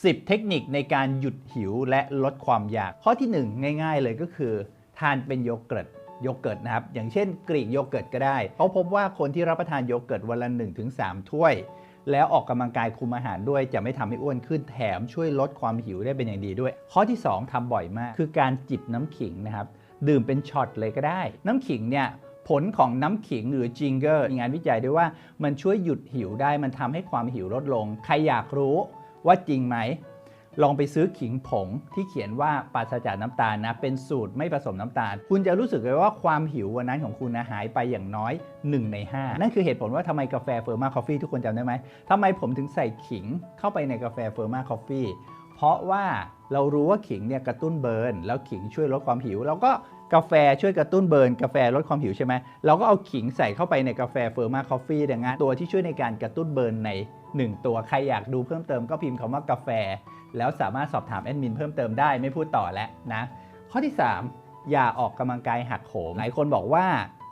10 เทคนิคในการหยุดหิวและลดความอยาก ข้อทีหนึ่1 ง่าย ๆ เลยก็คือ ทานเป็นโยเกิร์ตโยเกิร์ตนะครับ อย่างเช่นกรีกโยเกิร์ตก็ได้เขาพบว่าคนที่รับประทานโยเกิร์ตวันละ 1-3 ถ้วย แล้วออกกำลังกายคุมอาหารด้วยจะไม่ทำให้อ้วนขึ้นแถมช่วยลดความหิวได้เป็นอย่างดีด้วย ข้อที่ 2ทำบ่อยมาก คือการจิบน้ำขิงนะครับดื่มเป็นช็อตเลยก็ได้ น้ำขิงเนี่ยผลของน้ำขิงหรือจิงเกอร์มีงานวิจัยด้วยว่ามันช่วยหยุดหิวได้มันทำให้ความหิวลดลง ใครอยากรู้ ว่าจริงไหม ลองไปซื้อขิงผงที่เขียนว่าปราศจากน้ำตาลนะ เป็นสูตรไม่ผสมน้ำตาล คุณจะรู้สึกเลยว่าความหิววันนั้นของคุณนะหายไปอย่างน้อย 1 ใน 5 นั่นคือเหตุผลว่าทำไมกาแฟเฟอร์มาคอฟฟี่ทุกคนจำได้ไหมทำไมผมถึงใส่ขิงเข้าไปในกาแฟเฟอร์มาคอฟฟี่เพราะว่าเรารู้ว่าขิงเนี่ยกระตุ้นเบิร์นแล้วขิงช่วยลดความหิวแล้วก็ กาแฟช่วยกระตุ้นเบิร์น กาแฟลดความหิวใช่ไหมเราก็เอาขิงใส่เข้าไปในกาแฟเฟอร์มาคอฟฟี่ดังนั้นตัวที่ช่วยในการกระตุ้นเบิร์นใน 1 ตัวใครอยากดูเพิ่มเติมก็พิมพ์คำว่ากาแฟ แล้วสามารถสอบถามแอดมินเพิ่มเติมได้ไม่พูดต่อแล้วนะข้อที่ 3 อย่าออกกำลังกายหักโหมหลายคนบอกว่า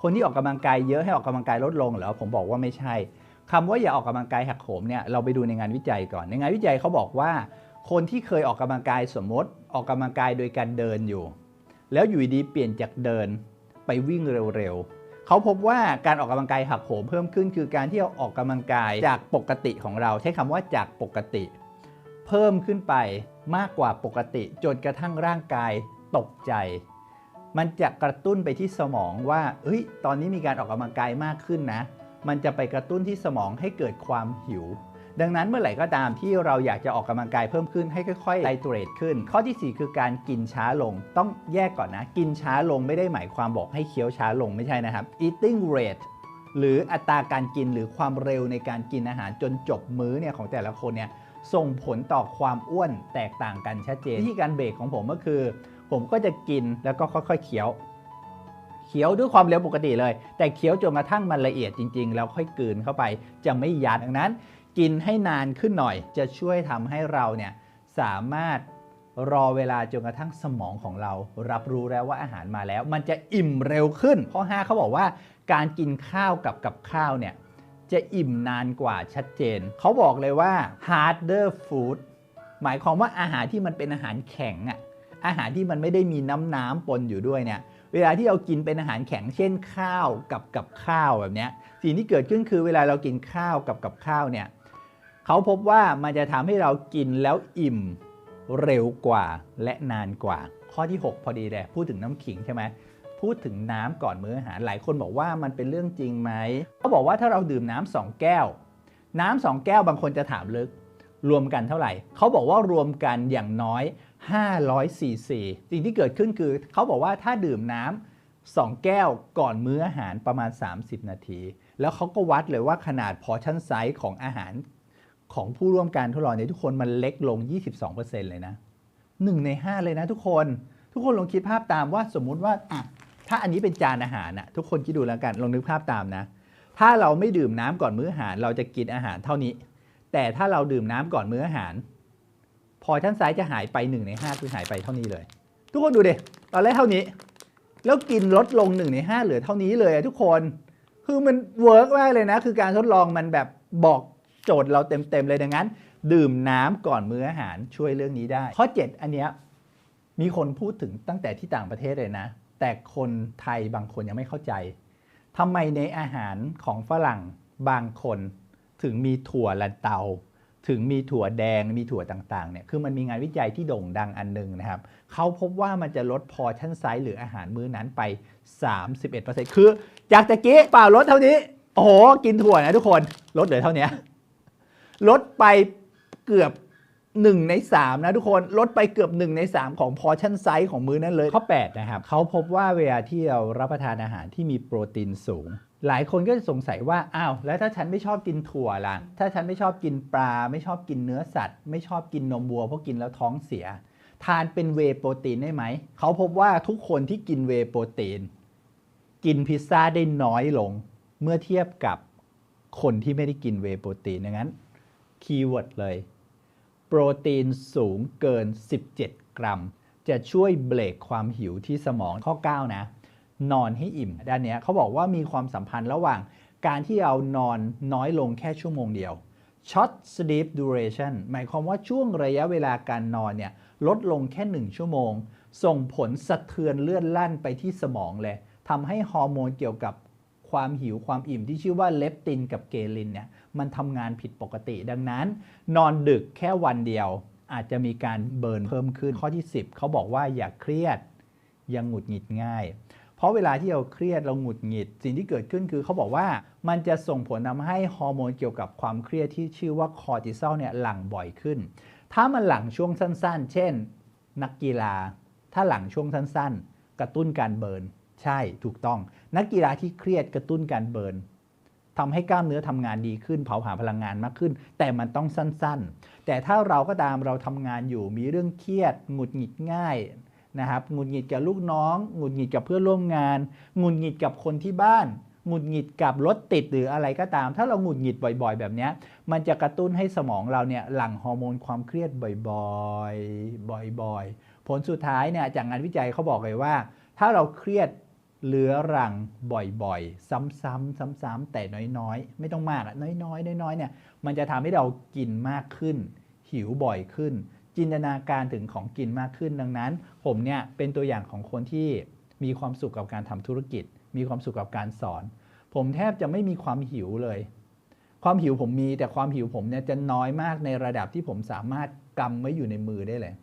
คนที่ออกกำลังกายเยอะให้ออกกำลังกายลดลงเหรอผมบอกว่าไม่ใช่คำว่าอย่าออกกำลังกายหักโหมเนี่ยเราไปดูในงานวิจัยก่อนในงานวิจัยเขาบอกว่า คนที่เคยออกกำลังกายสมมติออกกำลังกายโดยการเดินอยู่ แล้วอยู่ดีเปลี่ยนจากเดินไปวิ่งเร็วๆ เขาพบว่าการออกกำลังกายหักโหมเพิ่มขึ้นคือการที่เราออกกำลังกายจากปกติของเราใช้คำว่าจากปกติ เพิ่มขึ้นไปมากกว่าปกติจนกระทั่งร่างกายตกใจ มันจะกระตุ้นไปที่สมองว่าเฮ้ย ตอนนี้มีการออกกำลังกายมากขึ้นนะ มันจะไปกระตุ้นที่สมองให้เกิดความหิว ดังนั้นเมื่อไหร่ก็ตามที่เราอยากจะออกกำลังกายเพิ่มขึ้นให้ค่อยๆไลเทรตขึ้น ข้อทีสี่ 4 คือการกินช้าลง ต้องแยกก่อนนะ กินช้าลงไม่ได้หมายความบอกให้เคี้ยวช้าลงไม่ใช่นะครับ eating rate หรืออัตราการกินหรือความเร็วในการกินอาหารจนจบมื้อเนี่ยของแต่ละคนเนี่ยส่งผลต่อความอ้วนแตกต่างกันชัดเจนวิธีการเบรกของผมก็คือ ผมก็จะกินแล้วก็ค่อยๆเคี้ยวเคี้ยวด้วยความเร็วปกติเลย แต่เคี้ยวจนกระทั่งมันละเอียดจริง ๆ แล้วค่อยกลืนเข้าไปจะไม่ยัดดังนั้น กินให้นานขึ้นหน่อย จะช่วยทำให้เราเนี่ยสามารถรอเวลาจนกระทั่งสมองของเรา รับรู้แล้วว่าอาหารมาแล้ว มันจะอิ่มเร็วขึ้น ข้อ5เขาบอกว่าการกินข้าวกับกับข้าวเนี่ยจะอิ่มนานกว่าชัดเจน เขาบอกเลยว่า harder food หมายความว่าอาหารที่มันเป็นอาหารแข็งอะอาหารที่มันไม่ได้มีน้ำน้ำปนอยู่ด้วยเนี่ยเวลาที่เรากินเป็นอาหารแข็งเช่นข้าวกับกับข้าวแบบเนี้ยสิ่งที่เกิดขึ้นคือเวลาเรากินข้าวกับกับข้าวเนี่ย เขาพบว่ามันจะทำให้เรากินแล้วอิ่มเร็วกว่าและนานกว่า ข้อที่ 6 พอดีเลยพูดถึงน้ำขิงใช่ไหมพูดถึงน้ำก่อนมื้ออาหารหลายคนบอกว่ามันเป็นเรื่องจริงไหมเขาบอกว่าถ้าเราดื่มน้ำสองแก้ว น้ำสองแก้วบางคนจะถามลึก รวมกันเท่าไหร่ เขาบอกว่ารวมกันอย่างน้อย500ซีซีสิ่งที่เกิดขึ้นคือ เขาบอกว่าถ้าดื่มน้ำสองแก้วก่อนมื้ออาหารประมาณ 30 นาที แล้วเขาก็วัดเลยว่าขนาดพอชั่นไซส์ของอาหาร ของผู้ร่วมการทดลองเนี่ยทุกคนมันเล็กลง 22%เลยนะ1ใน 5 เลยนะทุกคนทุกคนลองคิดภาพตามว่าสมมุติว่าอะถ้าอันนี้เป็นจานอาหารนะทุกคนคิดดูแล้วกันลองนึกภาพตามนะ ถ้าเราไม่ดื่มน้ำก่อนมื้ออาหาร เราจะกินอาหารเท่านี้ แต่ถ้าเราดื่มน้ำก่อนมื้ออาหาร พอชั้นซ้ายจะหายไป1ใน5คือหายไปเท่านี้เลย ทุกคนดูดิตอนแรกเท่านี้ แล้วกินลดลง1ใน5เหลือเท่านี้เลยทุกคน คือมันเวิร์กมากเลยนะ คือการทดลองมันแบบบอก โจทย์เราเต็มๆเลยดังนั้น ดื่มน้ำก่อนมื้ออาหารช่วยเรื่องนี้ได้ ข้อ 7 อันเนี้ยมีคนพูดถึงตั้งแต่ที่ต่างประเทศเลยนะ แต่คนไทยบางคนยังไม่เข้าใจทำไมในอาหารของฝรั่งบางคน ถึงมีถั่วลันเตา ถึงมีถั่วแดงมีถั่วต่างๆเนี่ยคือมันมีงานวิจัยที่โด่งดังอันหนึงนะครับเขาพบว่ามันจะลดพอชั่นไซส์หรืออาหารมื้อนั้นไป 31%คือ จากตะกี้เปล่าลดเท่านี้โอ้โห กินถั่วนะทุกคน ลดเหลือเท่านี้ ลดไปเกือบ 1 ใน 3 นะทุกคนลดไปเกือบ 1 ใน 3 ของพอชั่นไซส์ของมื้อนั้นเลย ข้อ 8 นะครับเขาพบว่าเวลาที่เรารับประทานอาหารที่มีโปรตีนสูง หลายคนก็จะสงสัยว่าอ้าวแล้วถ้าฉันไม่ชอบกินถั่วล่ะ ถ้าฉันไม่ชอบกินปลา ไม่ชอบกินเนื้อสัตว์ ไม่ชอบกินนมวัวเพราะกินแล้วท้องเสีย ทานเป็นเวย์โปรตีนได้ไหมเขาพบว่าทุกคนที่กินเวย์โปรตีน กินพิซซ่าได้น้อยลง เมื่อเทียบกับคนที่ไม่ได้กินเวย์โปรตีนดังนั้น คีย์เวิร์ดเลย โปรตีนสูงเกิน 17 กรัม จะช่วยเบรกความหิวที่สมองข้อ 9 นะ นอนให้อิ่ม ด้านนี้เขาบอกว่ามีความสัมพันธ์ระหว่างการที่เรานอนน้อยลงแค่ชั่วโมงเดียว short sleep duration หมายความว่าช่วงระยะเวลาการนอนเนี่ยลดลงแค่ 1 ชั่วโมง ส่งผลสะเทือนเลื่อนลั่นไปที่สมองเลยทำให้ฮอร์โมนเกี่ยวกับความหิวความอิ่มที่ชื่อว่าเลปตินกับเกลินเนี่ย มันทำงานผิดปกติ ดังนั้น นอนดึกแค่วันเดียว อาจจะมีการเบิร์นเพิ่มขึ้นข้อที่ 10 เขาบอกว่าอย่าเครียดยังหงุดหงิดง่าย เพราะเวลาที่เราเครียดเราหงุดหงิด สิ่งที่เกิดขึ้นคือเขาบอกว่ามันจะส่งผลทำให้ฮอร์โมนเกี่ยวกับความเครียดที่ชื่อว่าคอร์ติซอลเนี่ยหลั่งบ่อยขึ้น ถ้ามันหลั่งช่วงสั้น ๆ เช่น นักกีฬา ถ้าหลั่งช่วงสั้น ๆ กระตุ้นการเบิร์นใช่ถูกต้อง นักกีฬาที่เครียดกระตุ้นการเบิร์น ทำให้กล้ามเนื้อทำงานดีขึ้น เผาผลาญพลังงานมากขึ้น แต่มันต้องสั้นๆ แต่ถ้าเราก็ตามเราทำงานอยู่มีเรื่องเครียดหงุดหงิดง่ายนะครับหงุดหงิดกับลูกน้องหงุดหงิดกับเพื่อนร่วมงานหงุดหงิดกับคนที่บ้านหงุดหงิดกับรถติดหรืออะไรก็ตาม ถ้าเราหงุดหงิดบ่อย ๆ แบบนี้มันจะกระตุ้นให้สมองเราเนี่ยหลั่งฮอร์โมนความเครียดบ่อยๆบ่อยๆ ผลสุดท้ายเนี่ยจากงานวิจัยเขาบอกเลยว่า ถ้าเราเครียด เรื้อรังบ่อยๆ ซ้ำๆซ้ำๆแต่น้อยๆ ไม่ต้องมากอะน้อยๆน้อยๆเนี่ยมันจะทำให้เรากินมากขึ้น หิวบ่อยขึ้น จินตนาการถึงของกินมากขึ้นดังนั้น ผมเนี่ยเป็นตัวอย่างของคนที่มีความสุขกับการทำธุรกิจ มีความสุขกับการสอน ผมแทบจะไม่มีความหิวเลย ความหิวผมมีแต่ความหิวผมเนี่ยจะน้อยมากในระดับที่ผมสามารถกำไว้อยู่ในมือได้เลย